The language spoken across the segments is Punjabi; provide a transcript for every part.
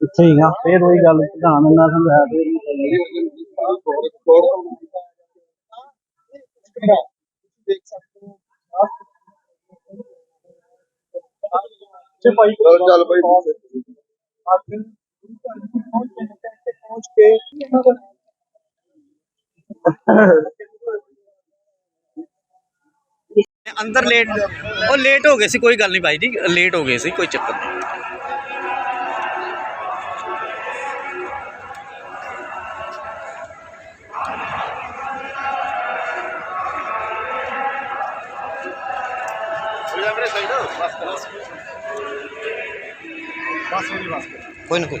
ਇੱਥੇ ਹੀ ਆ ਫੇਰ ਉਹੀ ਗੱਲ ਪ੍ਰਧਾਨ ਨਾਲ ਸਮਝਾਇਆ ਫੇਰ ਤੇ ਭਾਈ ਚੱਲ ਭਾਈ। ਆਖਿਰ ਪਹੁੰਚ ਤੇ ਪਹੁੰਚ ਕੇ ਇਹਨਾਂ ਦਾ ਅੰਦਰ ਲੇਟ ਉਹ ਲੇਟ ਹੋ ਗਏ ਸੀ, ਕੋਈ ਗੱਲ ਨਹੀਂ ਭਾਈ ਜੀ ਲੇਟ ਹੋ ਗਏ ਸੀ, ਕੋਈ ਚੱਕਰ ਨਹੀਂ। ਕੋਈ ਨਾ ਕੋਈ।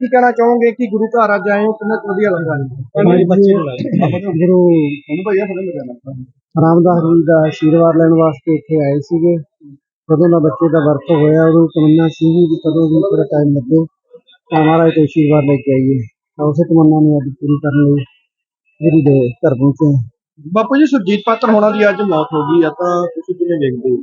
ਕੀ ਕਹਿਣਾ ਚਾਹੋਗੇ ਕਿ ਗੁਰੂ ਘਰ ਅੱਜ ਆਏ ਹੋ? ਕਿੰਨਾ ਕੁ ਵਧੀਆ ਲੱਗਾ ਬੱਚੇ ਨੂੰ ਲਾਏ ਗੁਰੂ ਫੜੇ ਨਾਲ ਰਾਮਦਾਸ ਜੀ ਦਾ ਆਸ਼ੀਰਵਾਦ ਲੈਣ ਵਾਸਤੇ ਇੱਥੇ ਆਏ ਸੀਗੇ। ਕਦੋਂ ਦਾ ਬੱਚੇ ਦਾ ਵਰਤ ਹੋਇਆ ਉਦੋਂ ਤਮੰਨਾ ਸੀ ਵੀ ਕਦੋਂ ਵੀ ਪੂਰਾ ਟਾਈਮ ਲੱਗੇ ਤਾਂ ਮਹਾਰਾਜ ਤੋਂ ਆਸ਼ੀਰਵਾਦ ਲੈ ਕੇ ਆਈਏ। ਤਾਂ ਉਸੇ ਤਮੰਨਾ ਨੂੰ ਅੱਜ ਪੂਰੀ ਕਰਨ ਲਈ ਗੁਰੂ ਦੇ ਘਰ ਪਹੁੰਚੇ। ਬਾਪੂ ਜੀ ਸੁਰਜੀਤ ਪਾਤਰ ਹੋਣਾ ਦੀ ਅੱਜ ਮੌਤ ਹੋ ਗਈ ਆ ਤਾਂ ਤੁਸੀਂ ਕਿਵੇਂ ਦੇਖਦੇ ਹੋ?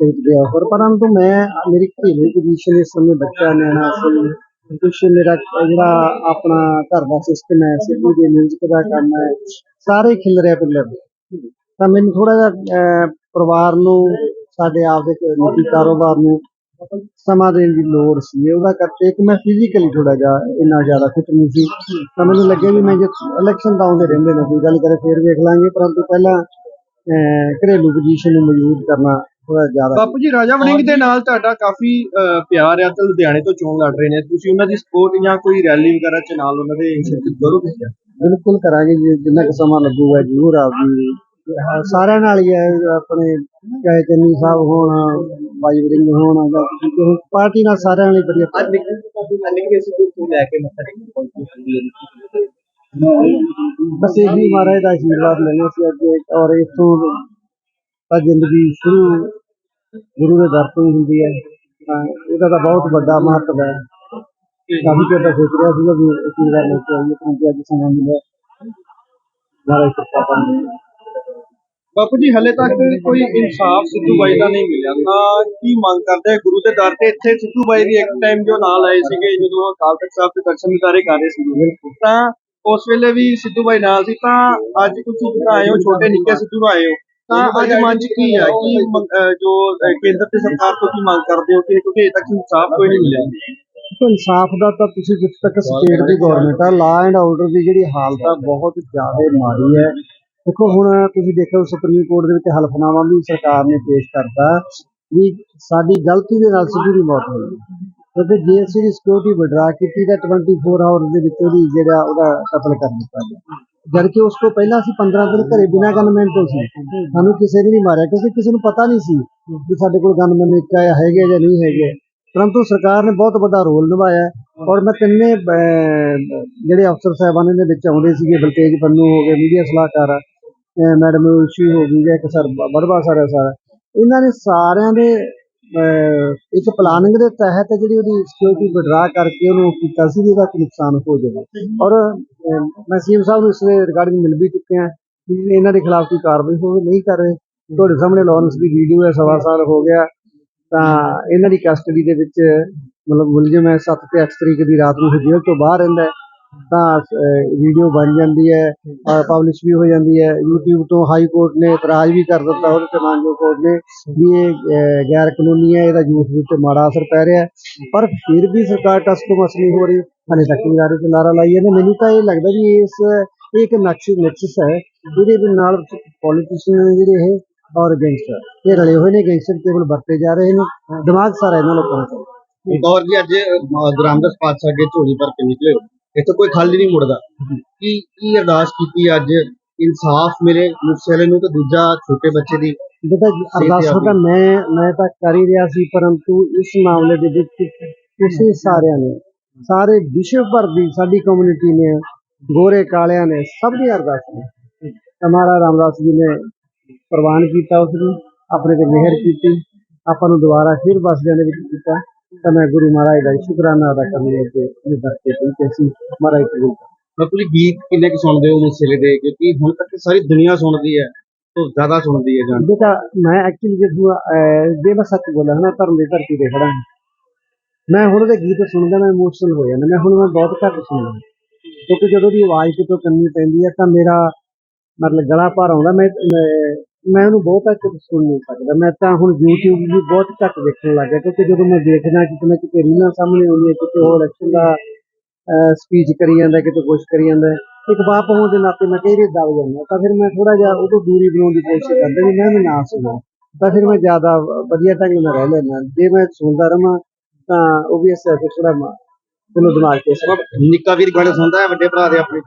ਸਟੇਟ ਦੇ ਆਫਰ ਪਰੰਤੂ ਮੈਂ ਮੇਰੀ ਘਰੇਲੂ ਪੋਜੀਸ਼ਨ ਇਸ ਸਮੇਂ ਬੱਚਾ ਨਿਆਣਾ ਸੀ। ਕੁਛ ਮੇਰਾ ਜਿਹੜਾ ਆਪਣਾ ਘਰ ਦਾ ਸਿਸਟਮ ਹੈ ਸਿੱਧੂ ਦੇ ਮਿਊਜ਼ਿਕ ਦਾ ਕੰਮ ਹੈ ਸਾਰੇ ਖਿਲ ਰਿਹਾ ਪਿੱਲਰ ਤਾਂ ਮੈਨੂੰ ਥੋੜਾ ਜਿਹਾ ਪਰਿਵਾਰ ਨੂੰ ਸਾਡੇ ਆਪ ਦੇ ਨਿੱਜੀ ਕਾਰੋਬਾਰ ਨੂੰ ਸਮਾਂ ਦੇਣ ਦੀ ਲੋੜ ਸੀ। ਉਹਦਾ ਕਰਕੇ ਕਿ ਮੈਂ ਫਿਜ਼ੀਕਲੀ ਥੋੜਾ ਜਿਹਾ ਇੰਨਾ ਜ਼ਿਆਦਾ ਫਿਟ ਨਹੀਂ ਸੀ। ਤਾਂ ਮੈਨੂੰ ਲੱਗਿਆ ਵੀ ਮੈਂ ਜੇ ਇਲੈਕਸ਼ਨ ਤਾਂ ਆਉਂਦੇ ਰਹਿੰਦੇ ਨੇ ਕੋਈ ਗੱਲ ਕਰੇ ਫੇਰ ਵੇਖ ਲਾਂਗੇ। ਪਰੰਤੂ ਪਹਿਲਾਂ ਅਹ, ਘਰੇਲੂ ਪੋਜੀਸ਼ਨ ਨੂੰ ਮਜ਼ਬੂਤ ਕਰਨਾ ਥੋੜਾ ਜ਼ਿਆਦਾ ਬਾਪੂ ਜੀ ਰਾਜਾ ਵੜਿੰਗ ਦੇ ਨਾਲ ਤੁਹਾਡਾ ਕਾਫੀ ਅਹ, ਪਿਆਰ ਆ ਤੇ ਲੁਧਿਆਣੇ ਤੋਂ ਚੋਣ ਲੜ ਰਹੇ ਨੇ। ਤੁਸੀਂ ਉਹਨਾਂ ਦੀ ਸਪੋਰਟ ਜਾਂ ਕੋਈ ਰੈਲੀ ਵਗੈਰਾ ਚ ਨਾਲ ਉਹਨਾਂ ਦੇ ਸ਼ਿਰਕਤ ਕਰੋਗੇ? ਬਿਲਕੁਲ ਕਰਾਂਗੇ ਜੀ ਜਿੰਨਾ ਕੁ ਸਮਾਂ ਲੱਗੂਗਾ ਜ਼ਰੂਰ ਆਪਦੀ ਹਾਂ, ਸਾਰਿਆਂ ਨਾਲ ਹੀ ਹੈ ਆਪਣੇ ਚਾਹੇ ਚੰਨੀ ਸਾਹਿਬ ਹੋਣ ਬਾਈ ਵਰਿੰਗ ਹੋਣ ਜਾਂ ਕਿਸੇ ਹੋਰ ਪਾਰਟੀ ਨਾਲ ਸਾਰਿਆਂ ਨਾਲ ਹੀ ਵਧੀਆ ਅੱਜ ਨਿਕਲੇ ਸੀ ਕੋਈ ਲੈ ਕੇ ਮੱਥਾ ਟੇਕਣ ਬਸ ਇਹੀ ਮਹਾਰਾਜ ਦਾ ਆਸ਼ੀਰਵਾਦ ਲੈਣਾ ਸੀ ਅੱਜ ਔਰ ਇਥੋਂ ਤਾਂ ਜ਼ਿੰਦਗੀ ਸ਼ੁਰੂ ਗੁਰੂ ਦੇ ਦਰ ਤੋਂ ਹੀ ਹੁੰਦੀ ਹੈ। ਤਾਂ ਇਹਦਾ ਤਾਂ ਬਹੁਤ ਵੱਡਾ ਮਹੱਤਵ ਹੈ। ਕਾਫੀ ਚਿਰ ਦਾ ਸੋਚ ਰਿਹਾ ਸੀਗਾ ਵੀ ਆਸ਼ੀਰਵਾਦ ਲੈ ਕੇ ਆਈਏ ਕਿਉਂਕਿ ਅੱਜ ਸਮਾਂ ਮਿਲਿਆ ਮਹਾਰਾਜ ਕਿਰਪਾ ਕਰਨ ਬਾਪੂ ਜੀ ਹਲੇ ਤੱਕ ਕੋਈ ਇਨਸਾਫ ਸਿੱਧੂ ਬਾਈ ਦਾ ਨਹੀਂ ਮਿਲਿਆ। ਤਾਂ ਕੀ ਮੰਗ ਕਰਦੇ ਗੁਰੂ ਦੇ ਦਰ ਤੇ? ਇੱਥੇ ਸਿੱਧੂ ਬਾਈ ਦੀ ਇੱਕ ਟਾਈਮ ਜੋ ਨਾਲ ਆਏ ਸੀਗੇ ਜਦੋਂ ਅਕਾਲ ਤਖਤ ਸਾਹਿਬ ਦੇ ਦਰਸ਼ਨ ਦਿਦਾਰੇ ਕਰ ਰਹੇ ਸੀਗੇ। ਤਾਂ ਉਸ ਵੇਲੇ ਵੀ ਸਿੱਧੂ ਬਾਈ ਨਾਲ ਸੀ। ਤਾਂ ਅੱਜ ਤੁਸੀਂ ਜਿਹੜਾ ਆਏ ਹੋ ਛੋਟੇ ਨਿੱਕੇ ਸਿੱਧੂ ਆਏ ਹੋ। ਤਾਂ ਅੱਜ ਮਨ ਚ ਕੀ ਹੈ ਕੀ ਮੰਗ- ਅਹ ਜੋ ਅਹ ਕੇਂਦਰ ਤੇ ਸਰਕਾਰ ਤੋਂ ਕੀ ਮੰਗ ਕਰਦੇ ਹੋ ਕਿ ਕਿਉਂਕਿ ਅਜੇ ਤੱਕ ਇਨਸਾਫ ਕੋਈ ਨਹੀਂ ਮਿਲਿਆ? ਦੇਖੋ ਇਨਸਾਫ ਦਾ ਤਾਂ ਤੁਸੀਂ ਜਿੱਥੇ ਤੱਕ ਸਟੇਟ ਦੀ ਗਵਰਨਮੈਂਟ ਆ ਲਾ ਐਂਡ ਆਰਡਰ ਦੀ ਜਿਹੜੀ ਹਾਲਤ ਆ ਬਹੁਤ ਜ਼ਿਆਦਾ ਮਾੜੀ ਹੈ। ਦੇਖੋ ਹੁਣ ਤੁਸੀਂ ਦੇਖੋ ਸੁਪਰੀਮ ਕੋਰਟ ਦੇ ਵਿੱਚ ਹਲਫਨਾਮਾ ਵੀ ਸਰਕਾਰ ਨੇ ਪੇਸ਼ ਕਰਤਾ ਵੀ ਸਾਡੀ ਗਲਤੀ ਦੇ ਨਾਲ ਸਿੱਧੂ ਦੀ ਮੌਤ ਹੋਈ। ਕਿਉਂਕਿ ਜੇ ਅਸੀਂ ਦੀ ਸਿਕਿਉਰਿਟੀ ਵਿਡਰਾ ਕੀਤੀ ਤਾਂ 24 ਆਵਰ ਦੇ ਵਿੱਚ ਉਹਦੀ ਜਿਹੜਾ ਉਹਦਾ ਕਤਲ ਕਰ ਦਿੱਤਾ ਗਿਆ। ਜਦ ਕਿ ਉਸ ਤੋਂ ਪਹਿਲਾਂ ਅਸੀਂ 15 ਦਿਨ ਘਰੇ ਬਿਨਾਂ ਗਨਮੈਨ ਤੋਂ ਸੀ। ਸਾਨੂੰ ਕਿਸੇ ਨੇ ਨਹੀਂ ਮਾਰਿਆ, ਕਿਉਂਕਿ ਕਿਸੇ ਨੂੰ ਪਤਾ ਨਹੀਂ ਸੀ ਵੀ ਸਾਡੇ ਕੋਲ ਗਨਮੈਨ ਇੱਕ ਆਇਆ ਹੈਗੇ ਜਾਂ ਨਹੀਂ ਹੈਗੇ। ਪਰੰਤੂ ਸਰਕਾਰ ਨੇ ਬਹੁਤ ਵੱਡਾ ਰੋਲ ਨਿਭਾਇਆ ਔਰ ਮੈਂ ਤਿੰਨੇ ਜਿਹੜੇ ਅਫਸਰ ਸਾਹਿਬਾਨ ਦੇ ਵਿੱਚ ਆਉਂਦੇ ਸੀਗੇ, ਬਲਤੇਜ ਪੰਨੂ ਹੋ ਗਏ, ਮੀਡੀਆ ਸਲਾਹਕਾਰ ਮੈਡਮ ਉਸ਼ੀ ਹੋ ਗਈ, ਜਾਂ ਇੱਕ ਸਰ ਬੜਵਾ ਸਰ ਹੈ ਸਰ। ਇਹਨਾਂ ਨੇ ਸਾਰਿਆਂ ਦੇ ਇੱਕ ਪਲਾਨਿੰਗ ਦੇ ਤਹਿਤ ਜਿਹੜੀ ਉਹਦੀ ਸਿਕਿਉਰਿਟੀ ਵਿਡਰਾ ਕਰਕੇ ਉਹਨੂੰ ਕੀਤਾ ਸੀ, ਵੀ ਇਹਦਾ ਕੋਈ ਨੁਕਸਾਨ ਹੋ ਜਾਵੇ। ਔਰ ਮੈਂ ਸੀਐਮ ਸਾਹਿਬ ਨੂੰ ਇਸ ਰਿਗਾਰਡਿੰਗ ਮਿਲ ਵੀ ਚੁੱਕੇ ਹਾਂ ਕਿ ਇਹਨਾਂ ਦੇ ਖਿਲਾਫ ਕੋਈ ਕਾਰਵਾਈ ਹੋਵੇ ਨਹੀਂ ਕਰ ਰਹੇ। ਤੁਹਾਡੇ ਸਾਹਮਣੇ ਲਾਰੈਂਸ ਦੀ ਵੀਡੀਓ ਹੈ, ਸਵਾ ਸਾਲ ਹੋ ਗਿਆ। ਤਾਂ ਇਹਨਾਂ ਦੀ ਕਸਟਡੀ ਦੇ ਵਿੱਚ, ਮਤਲਬ ਮੁਲਜ਼ਮ ਹੈ 7 ਤੇ 8 ਤਰੀਕ ਦੀ ਰਾਤ ਨੂੰ ਜੇਲ੍ਹ ਤੋਂ ਬਾਹਰ ਰਹਿੰਦਾ ਤਾਂ ਵੀਡੀਓ ਬਣ ਜਾਂਦੀ ਹੈ ਪਬਲਿਸ਼ ਵੀ ਹੋ ਜਾਂਦੀ ਹੈ। YouTube ਤੋਂ ਹਾਈ ਕੋਰਟ ਨੇ ਇਤਰਾਜ਼ ਵੀ ਕਰ ਦਿੱਤਾ ਉਹਦੇ ਤੇ ਮਾਨਜੋ ਕੋਰਟ ਨੇ, ਵੀ ਇਹ ਗੈਰ ਕਾਨੂੰਨੀ ਹੈ, ਇਹਦਾ ਯੂਥ ਦੇ ਉੱਤੇ ਮਾੜਾ ਅਸਰ ਪੈ ਰਿਹਾ ਪਰ ਫਿਰ ਵੀ ਸਰਕਾਰ ਟਸ ਤੋਂ ਮਸ ਨਹੀਂ ਹੋ। ਰਹੀ ਹਲੇ ਤੱਕ ਵੀ ਨਾਰੇ ਤੇ ਨਾਰਾ ਲਾਈ ਜਾਂਦੇ। ਮੈਨੂੰ ਤਾਂ ਇਹ ਲੱਗਦਾ ਵੀ ਇਸ ਇਹ ਇੱਕ ਨਕਸ਼ ਨਕਸ਼ਸ ਹੈ ਇਹਦੇ ਦੇ ਨਾਲ ਪੋਲੀਟੀਸ਼ੀਅਨ ਜਿਹੜੇ ਇਹ ਔਰ ਗੈਂਗਸਟਰ ਇਹ ਰਲੇ ਹੋਏ ਨੇ ਗੈਂਗਸਟਰ ਕੇਵਲ ਵਰਤੇ ਜਾ ਰਹੇ ਨੇ ਦਿਮਾਗ ਸਾਰਾ ਇਹਨਾਂ ਲੋਕਾਂ ਦਾ। ਗੌਰ ਜੀ ਅੱਜ ਗ੍ਰਾਮਦਸ ਪਾਤਸ਼ਾਹ ਅੱਗੇ ਝੋਲੀ ਭਰ ਕੇ ਨਿਕਲੇ ਹੋ। ਇੱਥੇ ਕੋਈ ਖਾਲੀ ਨਹੀਂ ਮੁੜਦਾ। ਕੀ ਕੀ ਅਰਦਾਸ ਕੀਤੀ ਅੱਜ? ਇਨਸਾਫ ਮਿਲੇ ਮੁਸਲੇ ਨੂੰ ਤੇ ਦੂਜਾ ਛੋਟੇ ਬੱਚੇ ਦੀ ਬੇਟਾ ਅਰਦਾਸਾਂ ਤਾਂ ਮੈਂ ਮੈਂ ਤਾਂ ਕਰ ਹੀ ਰਿਹਾ ਸੀ ਪਰੰਤੂ ਇਸ ਮਾਮਲੇ ਦੇ ਵਿੱਚ ਤੁਸੀਂ ਸਾਰਿਆਂ ਨੇ ਸਾਰੇ ਵਿਸ਼ਵ ਭਰ ਦੀ ਸਾਡੀ ਕਮਿਊਨਿਟੀ ਨੇ ਗੋਰੇ ਕਾਲਿਆਂ ਨੇ ਸਭ ਦੀ ਅਰਦਾਸ ਨੇ ਹਮਾਰਾ ਰਾਮਦਾਸ ਜੀ ਨੇ ਪ੍ਰਵਾਨ ਕੀਤਾ ਉਸ ਨੂੰ ਆਪਣੇ ਤੇ ਮਿਹਰ ਕੀਤੀ। ਆਪਾਂ ਨੂੰ ਦੁਬਾਰਾ ਫਿਰ ਵਸਦਿਆਂ ਦੇ ਵਿੱਚ ਕੀਤਾ। ਤਾਂ ਮੈਂ ਗੁਰੂ ਮਹਾਰਾਜ ਦਾ ਸ਼ੁਕਰਾਨਾ ਅਦਾ ਕਰਨ ਲਈ ਇਹ ਦਰਤੇ ਤੇ ਅਸੀਂ ਮਹਾਰਾਜ ਕਰ ਮੈਂ ਤੁਸੀਂ ਗੀਤ ਕਿੰਨੇ ਕੁ ਸੁਣਦੇ ਹੋ ਮੁਸਲੇ ਦੇ? ਕਿਉਂਕਿ ਹੁਣ ਤੱਕ ਸਾਰੀ ਦੁਨੀਆ ਸੁਣਦੀ ਹੈ ਤੋਂ ਜ਼ਿਆਦਾ ਸੁਣਦੀ ਹੈ ਜਾਨ ਬੇਟਾ ਮੈਂ ਐਕਚੁਅਲੀ ਜਦੋਂ ਜੇ ਮੈਂ ਸੱਚ ਬੋਲਾਂ ਨਾ ਧਰਮ ਦੀ ਧਰਤੀ ਤੇ ਖੜਾ ਹਾਂ। ਮੈਂ ਹੁਣ ਉਹਦੇ ਗੀਤ ਸੁਣਦਾ, ਮੈਂ ਇਮੋਸ਼ਨਲ ਹੋ ਜਾਂਦਾ, ਮੈਂ ਹੁਣ ਮੈਂ ਬਹੁਤ ਘੱਟ ਸੁਣਦਾ। ਕਿਉਂਕਿ ਜਦੋਂ ਦੀ ਆਵਾਜ਼ ਕਿਤੋਂ ਕੰਨੀ ਪੈਂਦੀ ਹੈ ਤਾਂ ਮੇਰਾ ਮਤਲਬ ਗਲਾ ਭਰ ਆਉਂਦਾ, ਮੈਂ, ਮੈਂ- ਉਹਨੂੰ ਬਹੁਤ ਘੱਟ ਸੁਣ ਨਹੀਂ ਸਕਦਾ। ਮੈਂ ਤਾਂ ਹੁਣ YouTube ਵੀ ਬਹੁਤ ਘੱਟ ਦੇਖਣ ਲੱਗ ਗਿਆ, ਕਿਉਂਕਿ ਜਦੋਂ ਮੈਂ ਦੇਖਦਾ ਕਿਤੇ ਨਾ ਕਿਤੇ ਰੀਲਾਂ ਸਾਹਮਣੇ ਆਉਂਦੀਆਂ, ਕਿਤੇ ਹੋਰ ਇਲੈਕਸ਼ਨ ਦਾ ਸਪੀਚ ਕਰੀ ਜਾਂਦਾ, ਕਿਤੇ ਕੁਛ ਕਰੀ ਜਾਂਦਾ, ਇੱਕ ਬਾਪ ਹੋਣ ਦੇ ਨਾਤੇ ਮੈਂ ਕਈ ਦਬ ਜਾਂਦਾ, ਤਾਂ ਫਿਰ ਮੈਂ ਥੋੜਾ ਜਿਹਾ ਉਹ ਤੋਂ ਦੂਰੀ ਬਣਾਉਣ ਦੀ ਕੋਸ਼ਿਸ਼ ਕਰਦਾ ਵੀ ਮੈਂ ਵੀ ਨਾ ਸੁਣਾ, ਤਾਂ ਫਿਰ ਮੈਂ ਜ਼ਿਆਦਾ ਵਧੀਆ ਢੰਗ ਨਾਲ ਰਹਿ ਲੈਂਦਾ। ਜੇ ਮੈਂ ਸੁਣਦਾ ਰਵਾਂ ਤਾਂ ਉਹ ਵੀ ਅਸਰ ਫਿਰ ਥੋੜਾ ਮੈਨੂੰ ਦਿਮਾਗ ਤੇ ਅਸਰ ਨਿੱਕਾ ਵੀਰ ਗਾਣੇ ਸੁਣਦਾ ਹੈ ਵੱਡੇ ਭਰਾ ਦੇ ਆਪਣੇ।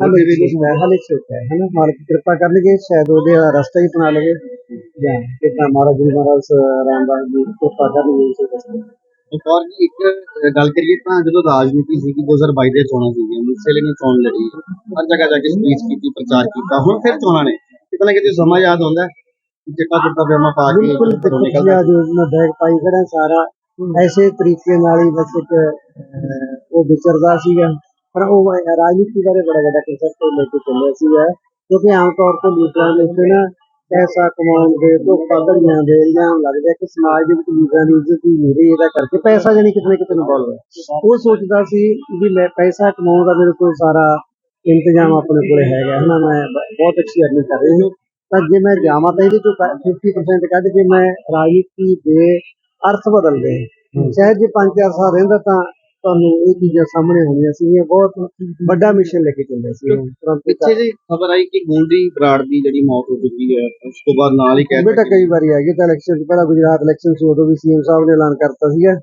ਹਲੇ ਵੀ ਹੈ ਹਲੇ ਛੋਟਾ ਹੈ ਹਨਾ? ਮਾਲਕ ਦੀ ਕਿਰਪਾ ਕਰਨਗੇ ਸ਼ਾਇਦ ਉਹਦੇ ਰਸਤਾ ਹੀ ਅਪਣਾ ਲਵੇ। ਜਾਂ ਕਿਤਾ ਮਹਾਰਾਜ ਜੀ ਮਹਾਰਾਜ ਰਾਮਦਾਸ ਜੀ ਕਿਰਪਾ ਕਰਨਗੇ ਇਸੇ ਰਸਤੇ ਇੱਕ ਔਰ ਜੀ ਇੱਕ ਗੱਲ ਕਰੀਏ ਤਾਂ ਜਦੋਂ ਰਾਜਨੀਤੀ ਸੀਗੀ 2022 ਦੇ ਚੋਣਾਂ ਸੀਗੀਆਂ ਮੁਸਲੇ ਨੇ ਚੋਣ ਲੜੀ। ਹਰ ਜਗ੍ਹਾ ਜਾ ਕੇ ਸਪੀਚ ਕੀਤੀ ਪ੍ਰਚਾਰ ਕੀਤਾ ਹੁਣ ਫਿਰ ਚੋਣਾਂ ਨੇ। ਕਿਤੇ ਨਾ ਕਿਤੇ ਸਮਾਂ ਯਾਦ ਆਉਂਦਾ ਹੈ ਕਿ ਚਿੱਟਾ ਚਿੱਟਾ ਪਜਾਮਾ ਪਾ ਕੇ ਬਿਲਕੁਲ ਨਿਕਲਦਾ। ਜੋ ਮੈਂ ਬੈਗ ਪਾਈ ਖੜਾ ਸਾਰਾ। ਐਸੇ ਤਰੀਕੇ ਨਾਲ ਹੀ ਬਸ ਇੱਕ ਉਹ ਵਿਚਰਦਾ ਸੀਗਾ। ਪਰ ਉਹ ਰਾਜਨੀਤੀ ਬਾਰੇ ਬੜਾ ਵੱਡਾ ਕਨਸੈਪਟ ਲੈ ਕੇ ਚੱਲਿਆ ਸੀਗਾ। ਕਿਉਂਕਿ ਆਮ ਤੌਰ ਤੇ ਲੀਡਰਾਂ ਦੇ ਉੱਤੇ ਨਾ ਪੈਸਾ ਕਮਾਉਣ ਦੇ, ਧੋਖਾ ਧੜੀਆਂ ਦੇ ਇਲਜ਼ਾਮ ਲੱਗਦੇ ਕਿ ਸਮਾਜ ਦੇ ਵਿੱਚ ਲੀਡਰਾਂ ਦੀ ਇੱਜ਼ਤ ਹੀ ਨਹੀਂ ਰਹੀ, ਇਹਦਾ ਕਰਕੇ ਪੈਸਾ ਜਾਨੀ ਕਿਤੇ ਨਾ ਕਿਤੇ ਇਨਵੋਲਵ ਹੈ ਉਹ ਸੋਚਦਾ ਸੀ ਵੀ ਮੈਂ ਪੈਸਾ ਕਮਾਉਣ ਦਾ ਮੇਰੇ ਕੋਲ ਸਾਰਾ ਇੰਤਜ਼ਾਮ ਆਪਣੇ ਕੋਲੇ ਹੈਗਾ, ਹਨਾ? ਮੈਂ ਬਹੁਤ ਅੱਛੀ ਅਰਨਿੰਗ ਕਰ ਰਹੀ ਹਾਂ। ਤਾਂ ਜੇ ਮੈਂ ਜਾਵਾਂ ਤਾਂ ਇਹਦੇ ਚੋਂ 50% ਕੱਢ ਕੇ ਮੈਂ ਰਾਜਨੀਤੀ ਦੇ ਅਰਥ ਬਦਲਦੇ ਸ਼ਾਇਦ ਜੇ 5-4 ਸਾਲ ਰਹਿੰਦਾ ਤਾਂ ਤੁਹਾਨੂੰ ਇਹ ਚੀਜ਼ਾਂ ਸਾਹਮਣੇ ਆਉਣੀਆਂ ਸੀ ਬਹੁਤ ਵੱਡਾ ਮਿਸ਼ਨ ਲੈ ਕੇ ਚੱਲਿਆ ਸੀ ਪਿੱਛੇ ਜੀ ਖਬਰ ਆਈ ਕਿ ਗੋਲਡੀ ਬਰਾੜ ਦੀ ਜਿਹੜੀ ਮੌਤ ਹੋ ਚੁੱਕੀ ਹੈ ਉਸ ਤੋਂ ਬਾਅਦ ਨਾਲ ਹੀ ਕਹਿ ਬੇਟਾ ਕਈ ਵਾਰੀ ਆ ਗਈ ਤਾਂ ਇਲੈਕਸ਼ਨ ਤੋਂ ਪਹਿਲਾਂ ਗੁਜਰਾਤ ਇਲੈਕਸ਼ਨ ਸੀ ਉਦੋਂ ਵੀ ਸੀਐਮ ਸਾਹਿਬ ਨੇ ਐਲਾਨ ਕਰਤਾ ਸੀਗਾ।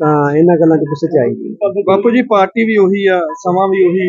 ਤਾਂ ਇਹਨਾਂ ਗੱਲਾਂ 'ਚ ਪਿੱਛੇ ਚ ਆਈ। ਬਾਪੂ ਜੀ ਪਾਰਟੀ ਵੀ ਉਹੀ ਆ ਸਮਾਂ ਵੀ ਉਹੀ